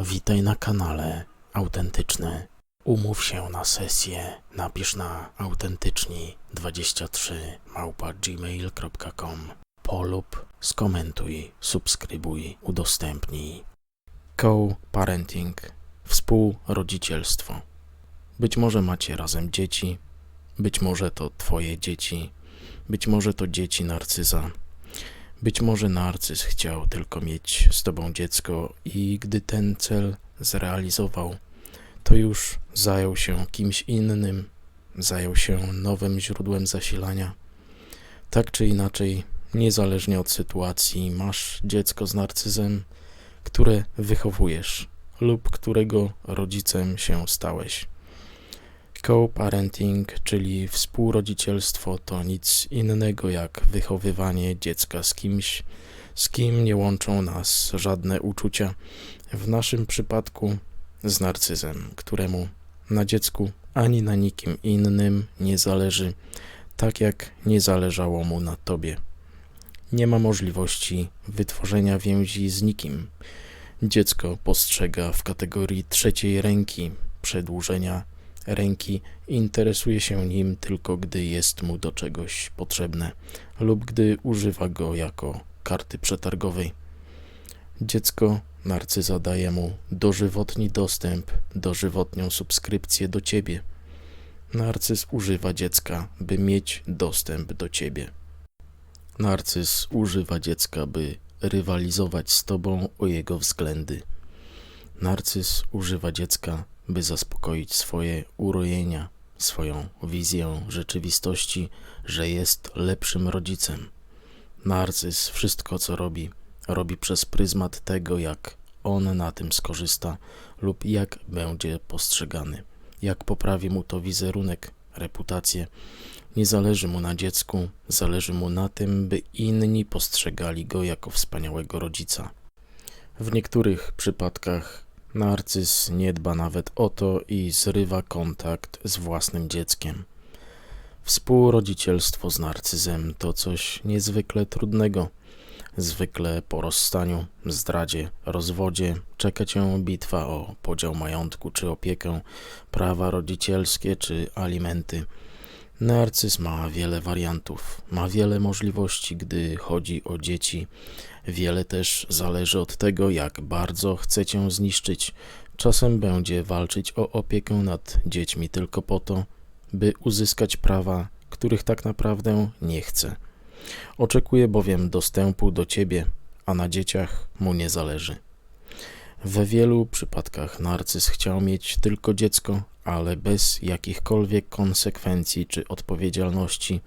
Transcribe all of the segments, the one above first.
Witaj na kanale Autentyczny. Umów się na sesję. Napisz na autentyczni23 małpa gmail.com Polub, skomentuj, subskrybuj, udostępnij. Co-parenting. Współrodzicielstwo. Być może macie razem dzieci, być może to twoje dzieci, być może to dzieci narcyza. Być może narcyz chciał tylko mieć z tobą dziecko i gdy ten cel zrealizował, to już zajął się kimś innym, zajął się nowym źródłem zasilania. Tak czy inaczej, niezależnie od sytuacji, masz dziecko z narcyzem, które wychowujesz lub którego rodzicem się stałeś. Co-parenting, czyli współrodzicielstwo, to nic innego jak wychowywanie dziecka z kimś, z kim nie łączą nas żadne uczucia. W naszym przypadku z narcyzem, któremu na dziecku ani na nikim innym nie zależy, tak jak nie zależało mu na tobie. Nie ma możliwości wytworzenia więzi z nikim. Dziecko postrzega w kategorii trzeciej ręki przedłużenia ręki interesuje się nim tylko gdy jest mu do czegoś potrzebne lub gdy używa go jako karty przetargowej. Dziecko narcyza daje mu dożywotni dostęp, dożywotnią subskrypcję do ciebie. Narcyz używa dziecka, by mieć dostęp do ciebie. Narcyz używa dziecka, by rywalizować z tobą o jego względy. Narcyz używa dziecka, by zaspokoić swoje urojenia, swoją wizję rzeczywistości, że jest lepszym rodzicem. Narcyz wszystko, co robi, robi przez pryzmat tego, jak on na tym skorzysta lub jak będzie postrzegany, jak poprawi mu to wizerunek, reputację. Nie zależy mu na dziecku, zależy mu na tym, by inni postrzegali go jako wspaniałego rodzica. W niektórych przypadkach narcyz nie dba nawet o to i zrywa kontakt z własnym dzieckiem. Współrodzicielstwo z narcyzem to coś niezwykle trudnego. Zwykle po rozstaniu, zdradzie, rozwodzie czeka cię bitwa o podział majątku czy opiekę, prawa rodzicielskie czy alimenty. Narcyz ma wiele wariantów, ma wiele możliwości, gdy chodzi o dzieci. Wiele też zależy od tego, jak bardzo chce cię zniszczyć. Czasem będzie walczyć o opiekę nad dziećmi tylko po to, by uzyskać prawa, których tak naprawdę nie chce. Oczekuje bowiem dostępu do ciebie, a na dzieciach mu nie zależy. We wielu przypadkach narcyz chciał mieć tylko dziecko, ale bez jakichkolwiek konsekwencji czy odpowiedzialności.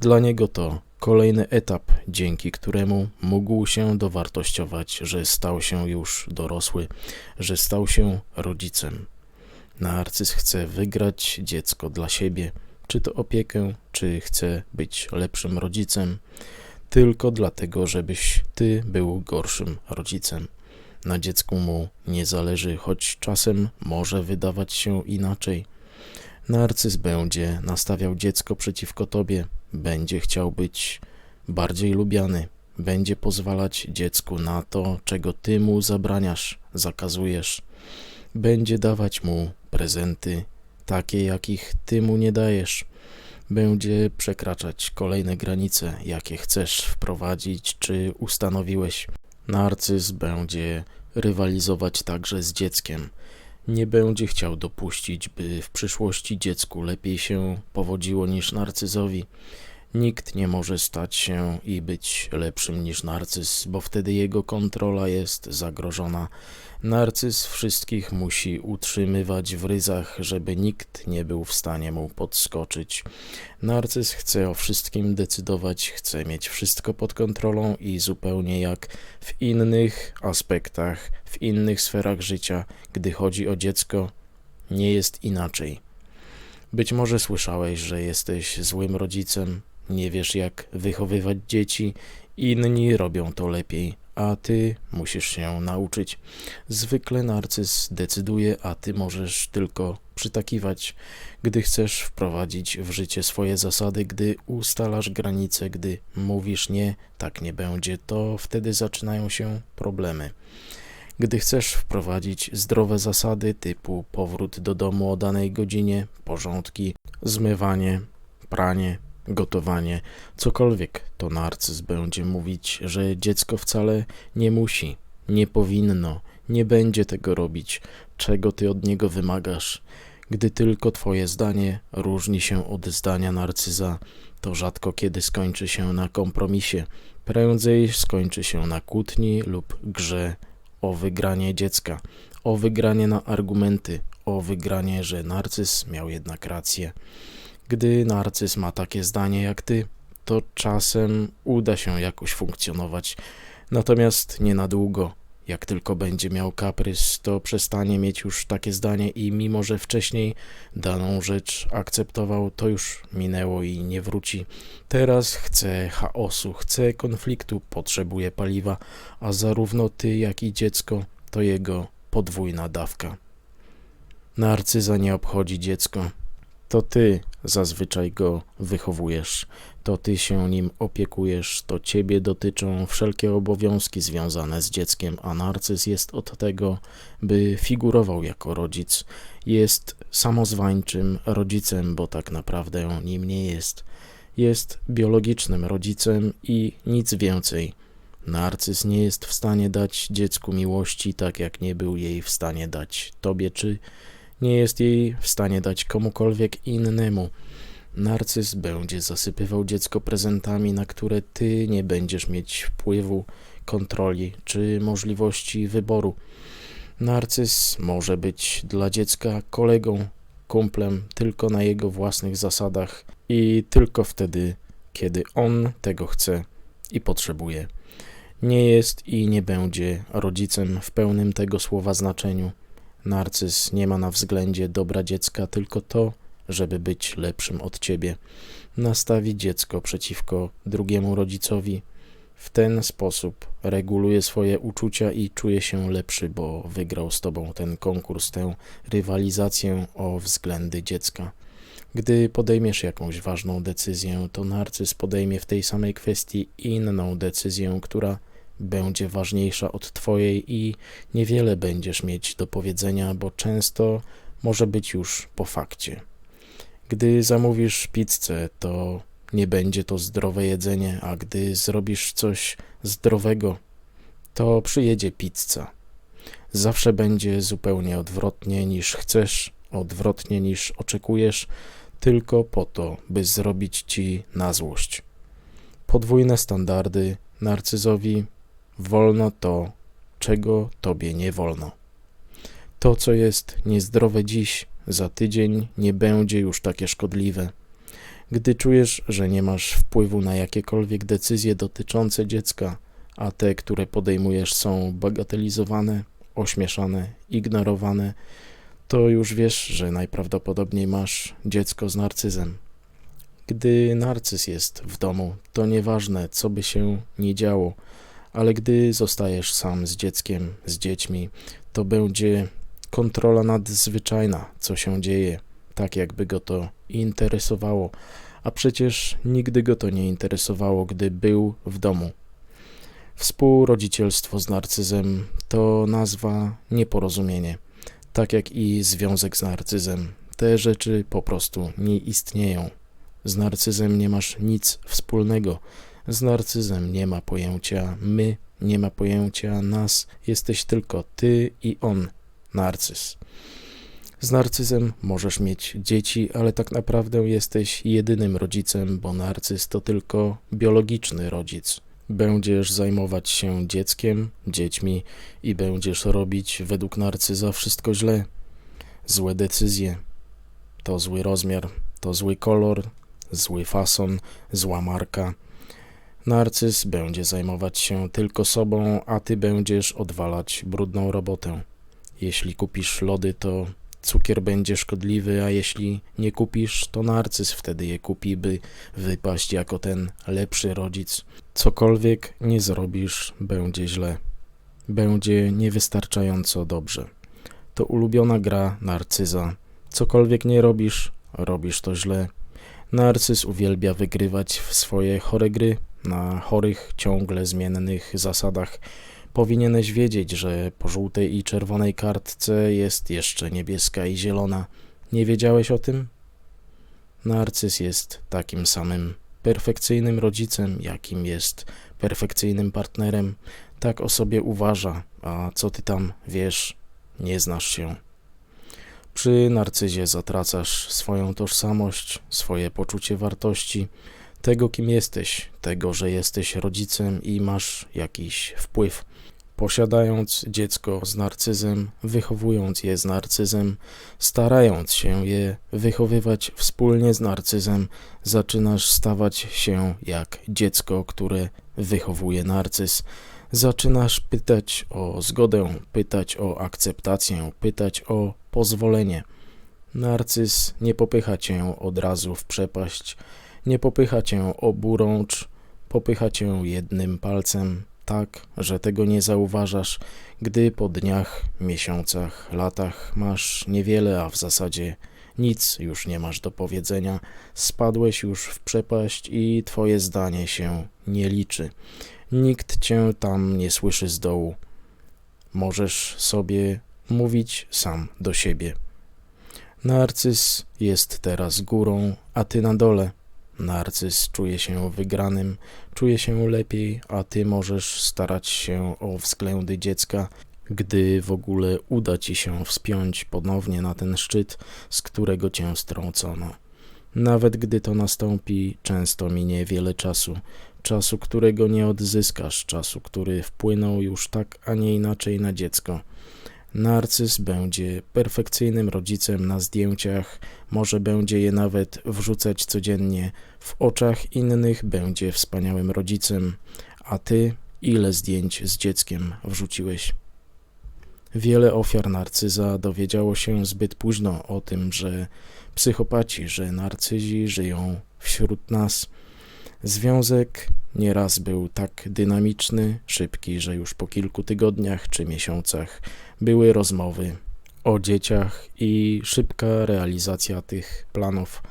Dla niego to kolejny etap, dzięki któremu mógł się dowartościować, że stał się już dorosły, że stał się rodzicem. Narcyz chce wygrać dziecko dla siebie, czy to opiekę, czy chce być lepszym rodzicem, tylko dlatego, żebyś ty był gorszym rodzicem. Na dziecku mu nie zależy, choć czasem może wydawać się inaczej. Narcyz będzie nastawiał dziecko przeciwko tobie, będzie chciał być bardziej lubiany, będzie pozwalać dziecku na to, czego ty mu zabraniasz, zakazujesz. Będzie dawać mu prezenty, takie jakich ty mu nie dajesz. Będzie przekraczać kolejne granice, jakie chcesz wprowadzić czy ustanowiłeś. Narcyz będzie rywalizować także z dzieckiem. Nie będzie chciał dopuścić, by w przyszłości dziecku lepiej się powodziło niż narcyzowi. Nikt nie może stać się i być lepszym niż narcyz, bo wtedy jego kontrola jest zagrożona. Narcyz wszystkich musi utrzymywać w ryzach, żeby nikt nie był w stanie mu podskoczyć. Narcyz chce o wszystkim decydować, chce mieć wszystko pod kontrolą i zupełnie jak w innych aspektach, w innych sferach życia, gdy chodzi o dziecko, nie jest inaczej. Być może słyszałeś, że jesteś złym rodzicem, nie wiesz jak wychowywać dzieci, inni robią to lepiej, a ty musisz się nauczyć. Zwykle narcyz decyduje, a ty możesz tylko przytakiwać, gdy chcesz wprowadzić w życie swoje zasady, gdy ustalasz granice, gdy mówisz nie, tak nie będzie, to wtedy zaczynają się problemy. Gdy chcesz wprowadzić zdrowe zasady typu powrót do domu o danej godzinie, porządki, zmywanie, pranie, gotowanie, cokolwiek, to narcyz będzie mówić, że dziecko wcale nie musi, nie powinno, nie będzie tego robić, czego ty od niego wymagasz. Gdy tylko twoje zdanie różni się od zdania narcyza, to rzadko kiedy skończy się na kompromisie, prędzej skończy się na kłótni lub grze o wygranie dziecka, o wygranie na argumenty, o wygranie, że narcyz miał jednak rację. Gdy narcyz ma takie zdanie jak ty, to czasem uda się jakoś funkcjonować, natomiast nie na długo. Jak tylko będzie miał kaprys, to przestanie mieć już takie zdanie i mimo, że wcześniej daną rzecz akceptował, to już minęło i nie wróci. Teraz chce chaosu, chce konfliktu, potrzebuje paliwa, a zarówno ty, jak i dziecko to jego podwójna dawka. Narcyza nie obchodzi dziecko. To ty zazwyczaj go wychowujesz, to ty się nim opiekujesz, to ciebie dotyczą wszelkie obowiązki związane z dzieckiem, a narcyz jest od tego, by figurował jako rodzic. Jest samozwańczym rodzicem, bo tak naprawdę nim nie jest. Jest biologicznym rodzicem i nic więcej. Narcyz nie jest w stanie dać dziecku miłości, tak jak nie był jej w stanie dać tobie czy nie jest jej w stanie dać komukolwiek innemu. Narcyz będzie zasypywał dziecko prezentami, na które ty nie będziesz mieć wpływu, kontroli czy możliwości wyboru. Narcyz może być dla dziecka kolegą, kumplem tylko na jego własnych zasadach i tylko wtedy, kiedy on tego chce i potrzebuje. Nie jest i nie będzie rodzicem w pełnym tego słowa znaczeniu. Narcyz nie ma na względzie dobra dziecka, tylko to, żeby być lepszym od ciebie. Nastawi dziecko przeciwko drugiemu rodzicowi. W ten sposób reguluje swoje uczucia i czuje się lepszy, bo wygrał z tobą ten konkurs, tę rywalizację o względy dziecka. Gdy podejmiesz jakąś ważną decyzję, to narcyz podejmie w tej samej kwestii inną decyzję, która będzie ważniejsza od Twojej i niewiele będziesz mieć do powiedzenia, bo często może być już po fakcie. Gdy zamówisz pizzę, to nie będzie to zdrowe jedzenie, a gdy zrobisz coś zdrowego, to przyjedzie pizza. Zawsze będzie zupełnie odwrotnie niż chcesz, odwrotnie niż oczekujesz, tylko po to, by zrobić ci na złość. Podwójne standardy narcyzowi wolno to, czego tobie nie wolno. To, co jest niezdrowe dziś, za tydzień nie będzie już takie szkodliwe. Gdy czujesz, że nie masz wpływu na jakiekolwiek decyzje dotyczące dziecka, a te, które podejmujesz, są bagatelizowane, ośmieszane, ignorowane, to już wiesz, że najprawdopodobniej masz dziecko z narcyzem. Gdy narcyz jest w domu, to nieważne, co by się nie działo, ale gdy zostajesz sam z dzieckiem, z dziećmi, to będzie kontrola nadzwyczajna, co się dzieje, tak jakby go to interesowało, a przecież nigdy go to nie interesowało, gdy był w domu. Współrodzicielstwo z narcyzem to nazwa nieporozumienie, tak jak i związek z narcyzem. Te rzeczy po prostu nie istnieją. Z narcyzem nie masz nic wspólnego. Z narcyzem nie ma pojęcia my, nie ma pojęcia nas, jesteś tylko ty i on, narcyz. Z narcyzem możesz mieć dzieci, ale tak naprawdę jesteś jedynym rodzicem, bo narcyz to tylko biologiczny rodzic. Będziesz zajmować się dzieckiem, dziećmi i będziesz robić według narcyza wszystko źle. Złe decyzje, to zły rozmiar, to zły kolor, zły fason, zła marka Narcyz będzie zajmować się tylko sobą, a ty będziesz odwalać brudną robotę. Jeśli kupisz lody, to cukier będzie szkodliwy, a jeśli nie kupisz, to narcyz wtedy je kupi, by wypaść jako ten lepszy rodzic. Cokolwiek nie zrobisz, będzie źle. Będzie niewystarczająco dobrze. To ulubiona gra narcyza. Cokolwiek nie robisz, robisz to źle. Narcyz uwielbia wygrywać w swoje chore gry, na chorych, ciągle zmiennych zasadach. Powinieneś wiedzieć, że po żółtej i czerwonej kartce jest jeszcze niebieska i zielona. Nie wiedziałeś o tym? Narcyz jest takim samym perfekcyjnym rodzicem, jakim jest perfekcyjnym partnerem. Tak o sobie uważa, a co ty tam wiesz, nie znasz się. Przy narcyzie zatracasz swoją tożsamość, swoje poczucie wartości, tego kim jesteś, tego, że jesteś rodzicem i masz jakiś wpływ. Posiadając dziecko z narcyzem, wychowując je z narcyzem, starając się je wychowywać wspólnie z narcyzem, zaczynasz stawać się jak dziecko, które wychowuje narcyz. Zaczynasz pytać o zgodę, pytać o akceptację, pytać o pozwolenie. Narcyz nie popycha cię od razu w przepaść, nie popycha cię oburącz, popycha cię jednym palcem, tak, że tego nie zauważasz, gdy po dniach, miesiącach, latach masz niewiele, a w zasadzie nic już nie masz do powiedzenia, spadłeś już w przepaść i twoje zdanie się nie liczy. Nikt cię tam nie słyszy z dołu. Możesz sobie mówić sam do siebie. Narcyz jest teraz górą, a ty na dole. Narcyz czuje się wygranym, czuje się lepiej, a ty możesz starać się o względy dziecka, gdy w ogóle uda ci się wspiąć ponownie na ten szczyt, z którego cię strącono. Nawet gdy to nastąpi, często minie wiele czasu, czasu, którego nie odzyskasz, czasu, który wpłynął już tak, a nie inaczej na dziecko. Narcyz będzie perfekcyjnym rodzicem na zdjęciach, może będzie je nawet wrzucać codziennie, w oczach innych będzie wspaniałym rodzicem, a ty ile zdjęć z dzieckiem wrzuciłeś? Wiele ofiar narcyza dowiedziało się zbyt późno o tym, że psychopaci, że narcyzi żyją wśród nas. Związek nieraz był tak dynamiczny, szybki, że już po kilku tygodniach czy miesiącach były rozmowy o dzieciach i szybka realizacja tych planów.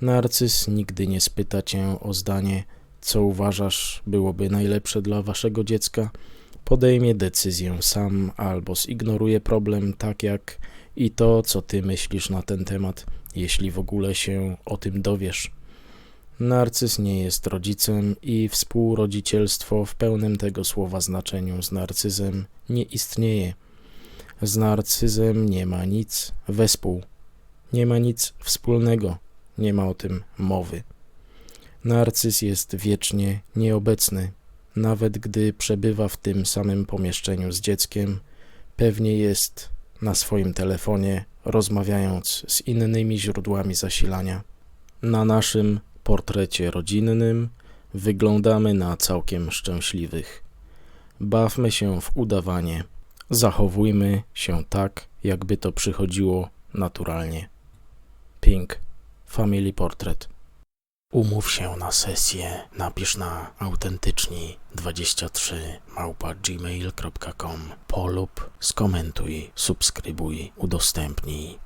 Narcyz nigdy nie spyta cię o zdanie, co uważasz byłoby najlepsze dla waszego dziecka. Podejmie decyzję sam albo zignoruje problem tak jak i to, co ty myślisz na ten temat, jeśli w ogóle się o tym dowiesz. Narcyz nie jest rodzicem i współrodzicielstwo w pełnym tego słowa znaczeniu z narcyzem nie istnieje. Z narcyzem nie ma nic wespół, nie ma nic wspólnego, nie ma o tym mowy. Narcyz jest wiecznie nieobecny, nawet gdy przebywa w tym samym pomieszczeniu z dzieckiem, pewnie jest na swoim telefonie, rozmawiając z innymi źródłami zasilania. Na naszym portrecie rodzinnym wyglądamy na całkiem szczęśliwych. Bawmy się w udawanie. Zachowujmy się tak, jakby to przychodziło naturalnie. Pink, Family Portrait. Umów się na sesję. Napisz na autentyczni23 małpa gmail.com polub, skomentuj, subskrybuj, udostępnij.